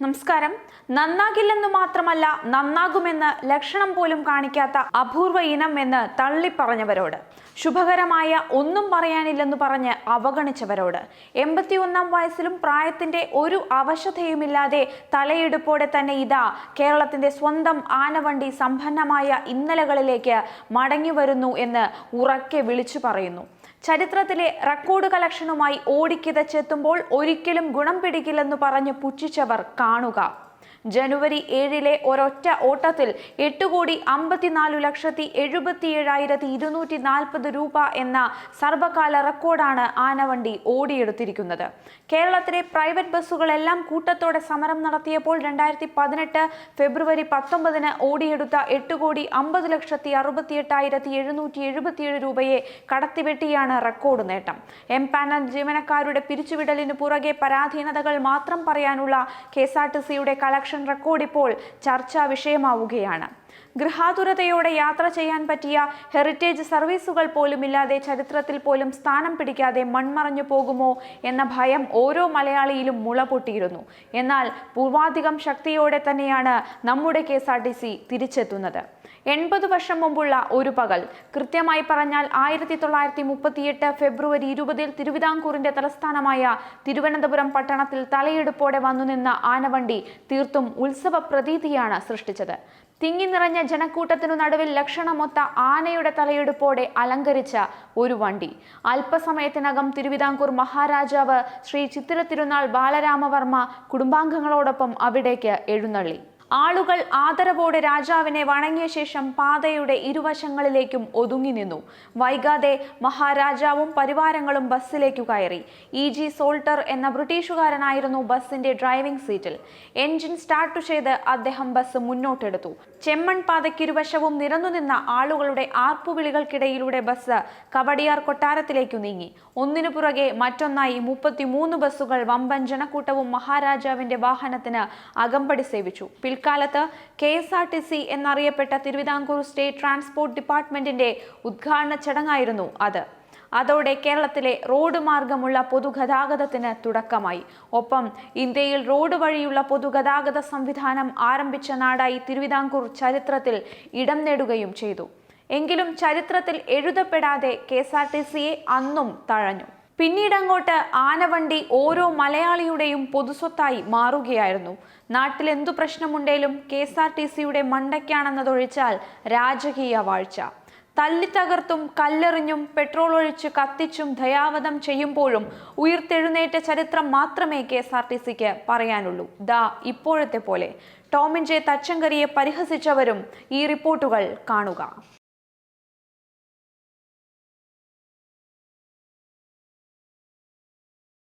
നമസ്കാരം. നന്നാകില്ലെന്ന് മാത്രമല്ല നന്നാകുമെന്ന് ലക്ഷണം പോലും കാണിക്കാത്ത അപൂർവ ഇനം എന്ന് തള്ളിപ്പറഞ്ഞവരോട് ശുഭകരമായ ഒന്നും പറയാനില്ലെന്ന് പറഞ്ഞ് അവഗണിച്ചവരോട് എൺപത്തിയൊന്നാം വയസ്സിലും പ്രായത്തിന്റെ ഒരു അവശതയുമില്ലാതെ തലയെടുപ്പോടെ തന്നെ ഇതാ കേരളത്തിന്റെ സ്വന്തം ആനവണ്ടി സമ്പന്നമായ ഇന്നലകളിലേക്ക് മടങ്ങി വരുന്നു എന്ന് ഉറക്കെ വിളിച്ചു പറയുന്നു. ചരിത്രത്തിലെ റെക്കോർഡ് കളക്ഷനുമായി ഓടിക്കിതച്ചെത്തുമ്പോൾ ഒരിക്കലും ഗുണം പിടിക്കില്ലെന്ന് പറഞ്ഞ് പുച്ഛിച്ചവർ കാണുക. ജനുവരി ഏഴിലെ ഒരൊറ്റ ഓട്ടത്തിൽ എട്ട് കോടി അമ്പത്തിനാലു ലക്ഷത്തി എഴുപത്തി ഏഴായിരത്തി ഇരുന്നൂറ്റി നാൽപ്പത് രൂപ എന്ന സർവകാല റെക്കോർഡാണ് ആനവണ്ടി ഓടിയെടുത്തിരിക്കുന്നത്. കേരളത്തിലെ പ്രൈവറ്റ് ബസ്സുകളെല്ലാം കൂട്ടത്തോടെ സമരം നടത്തിയപ്പോൾ രണ്ടായിരത്തി പതിനെട്ട് ഫെബ്രുവരി പത്തൊമ്പതിന് ഓടിയെടുത്ത എട്ട് കോടി അമ്പത് ലക്ഷത്തി അറുപത്തി എട്ടായിരത്തി എഴുന്നൂറ്റി എഴുപത്തിയേഴ് രൂപയെ കടത്തിവെട്ടിയാണ് റെക്കോർഡ് നേട്ടം. എം പാനൽ ജീവനക്കാരുടെ പിരിച്ചുവിടലിന് പുറകെ പരാധീനതകൾ മാത്രം പറയാനുള്ള കെ എസ് ആർ ടി സിയുടെ കളക്ഷൻ റെക്കോർഡ് ഇപ്പോൾ ചർച്ചാ വിഷയമാവുകയാണ് ഗൃഹാതുരതയോടെ യാത്ര ചെയ്യാൻ പറ്റിയ ഹെറിറ്റേജ് സർവീസുകൾ പോലും ഇല്ലാതെ ചരിത്രത്തിൽ പോലും സ്ഥാനം പിടിക്കാതെ മൺമറഞ്ഞു പോകുമോ എന്ന ഭയം ഓരോ മലയാളിയിലും മുള പൊട്ടിയിരുന്നു എന്നാൽ പൂർവാധികം ശക്തിയോടെ തന്നെയാണ് നമ്മുടെ K S R T C തിരിച്ചെത്തുന്നത്. എൺപത് വർഷം മുമ്പുള്ള ഒരു പകൽ കൃത്യമായി പറഞ്ഞാൽ ആയിരത്തി തൊള്ളായിരത്തി മുപ്പത്തിയെട്ട് ഫെബ്രുവരി ഇരുപതിൽ തിരുവിതാംകൂറിന്റെ തലസ്ഥാനമായ തിരുവനന്തപുരം പട്ടണത്തിൽ തലയെടുപ്പോടെ വന്നു നിന്ന ആനവണ്ടി തീർത്തും ഉത്സവ പ്രതീതിയാണ് സൃഷ്ടിച്ചത്. തിങ്ങി നിറഞ്ഞ ജനക്കൂട്ടത്തിനു നടുവിൽ ലക്ഷണമൊത്ത ആനയുടെ തലയെടുപ്പോടെ അലങ്കരിച്ച ഒരു വണ്ടി. അല്പസമയത്തിനകം തിരുവിതാംകൂർ മഹാരാജാവ് ശ്രീ ചിത്തിര തിരുനാൾ ബാലരാമവർമ്മ കുടുംബാംഗങ്ങളോടൊപ്പം അവിടേക്ക് എഴുന്നള്ളി. ആളുകൾ ആദരവോടെ രാജാവിനെ വണങ്ങിയ ശേഷം പാതയുടെ ഇരുവശങ്ങളിലേക്കും ഒതുങ്ങി നിന്നു. വൈകാതെ മഹാരാജാവും പരിവാരങ്ങളും ബസ്സിലേക്കു കയറി. ഇ. ജി. സോൾട്ടർ എന്ന ബ്രിട്ടീഷുകാരനായിരുന്നു ബസ്സിന്റെ ഡ്രൈവിംഗ് സീറ്റിൽ. എൻജിൻ സ്റ്റാർട്ട് ചെയ്ത് അദ്ദേഹം ബസ് മുന്നോട്ടെടുത്തു. ചെമ്മൺ പാതയ്ക്കിരുവശവും നിരന്നുനിന്ന ആളുകളുടെ ആർപ്പുവിളികൾക്കിടയിലൂടെ ബസ് കവടിയാർ കൊട്ടാരത്തിലേക്കു നീങ്ങി. ഒന്നിനു പുറകെ മറ്റൊന്നായി മുപ്പത്തിമൂന്ന് ബസ്സുകൾ വമ്പൻ ജനക്കൂട്ടവും മഹാരാജാവിന്റെ വാഹനത്തിന് അകമ്പടി സേവിച്ചു. പിൽക്കാലത്ത് K S R T C എന്നറിയപ്പെട്ട Thiruvithamkoor state transport ഡിപ്പാർട്ട്മെന്റിന്റെ ഉദ്ഘാടന ചടങ്ങായിരുന്നു അത്. അതോടെ കേരളത്തിലെ റോഡ് മാർഗമുള്ള പൊതുഗതാഗതത്തിന് തുടക്കമായി. ഒപ്പം ഇന്ത്യയിൽ റോഡ് വഴിയുള്ള പൊതുഗതാഗത സംവിധാനം ആരംഭിച്ച നാടായി തിരുവിതാംകൂർ ചരിത്രത്തിൽ ഇടം നേടുകയും ചെയ്തു. എങ്കിലും ചരിത്രത്തിൽ എഴുതപ്പെടാതെ കെ എസ് ആർ ടി സിയെ അന്നും തഴഞ്ഞു. പിന്നീട് അങ്ങോട്ട് ആനവണ്ടി ഓരോ മലയാളിയുടെയും പൊതുസ്വത്തായി മാറുകയായിരുന്നു. നാട്ടിൽ എന്തു പ്രശ്നമുണ്ടേലും കെ എസ് ആർ ടി സിയുടെ മണ്ടയ്ക്കാണെന്നതൊഴിച്ചാൽ രാജകീയ വാഴ്ച. തല്ലിത്തകർത്തും കല്ലെറിഞ്ഞും പെട്രോൾ ഒഴിച്ച് കത്തിച്ചും ദയാവധം ചെയ്യുമ്പോഴും ഉയർത്തെഴുന്നേറ്റ ചരിത്രം മാത്രമേ കെ എസ് ആർ ടി സിക്ക് പറയാനുള്ളൂ. ദാ ഇപ്പോഴത്തെ പോലെ ടോമിൻ ജെ തച്ചങ്കരിയെ പരിഹസിച്ചവരും ഈ റിപ്പോർട്ടുകൾ കാണുക.